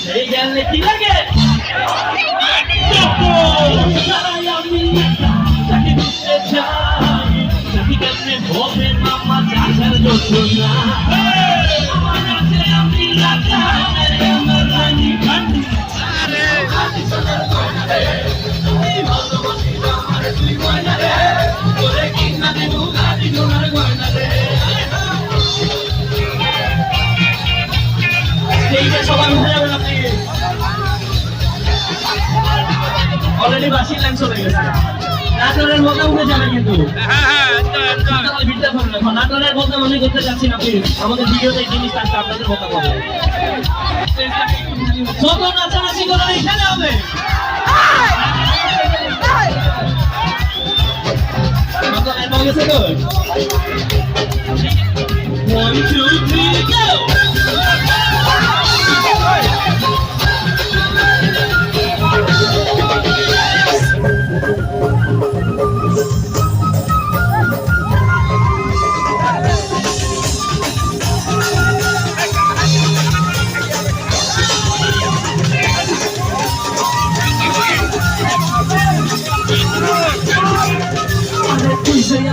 Hey, gang, let's see again. Hey! Already Basir line চলে গেছে নাটোরের মধ্যে উঠে যাবে কিন্তু নাটোরের মধ্যে মনে করতে চাচ্ছি না প্লিজ আমাদের ভিডিওতে এই জিনিসটা আপনাদের মতো হবে যত নাচানাচি করার এখানে হবে? One, two, three, go!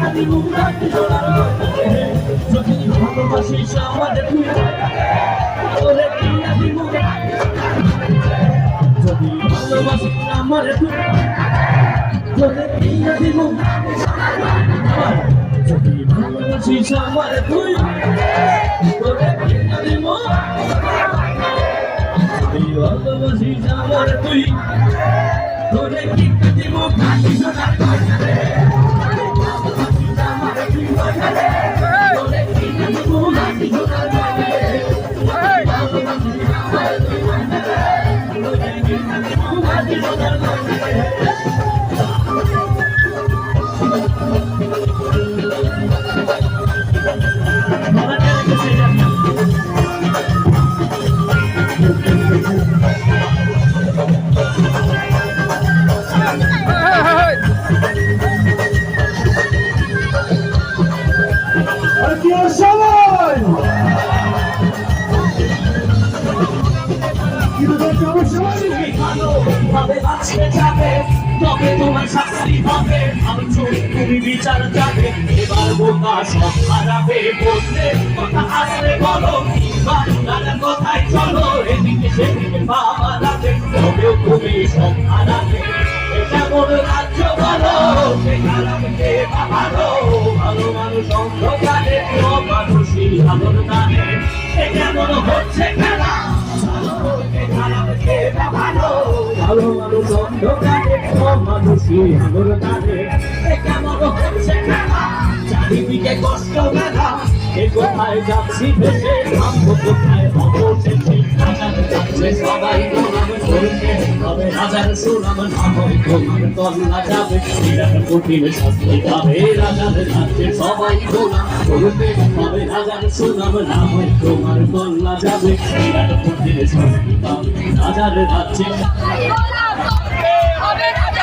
যদি ভালোবাসিস আমার যদি ভালোবাসিস আমার তুই যদি ভালোবাসিস আমার তুই তোরে কি জানি মুখ যদি ভালোবাসিস আমার তুই তোরে কি জানি সোনার আমার তুই গয়না রে তোরে কেমন সবাই ভাবে বাঁচতে যাবে তবে তোমার শাস্তি হবে আমি চোখ তুমি বিচার যাবে এবার বোকা সব হারাবে বললে কথা আসলে বলো নানা কথায় চলো এদিকে সেদিকে ভালো ভালো মানুষ অন্ধকারে মানুষই সব মানুষই আলোর দানে এটা মনে হচ্ছে খেলা চারিদিকে কষ্ট বেলা এ কোথায় যাচ্ছি ভেসে থামবো কোথায় হব যাচ্ছে সবাই রাজার হবে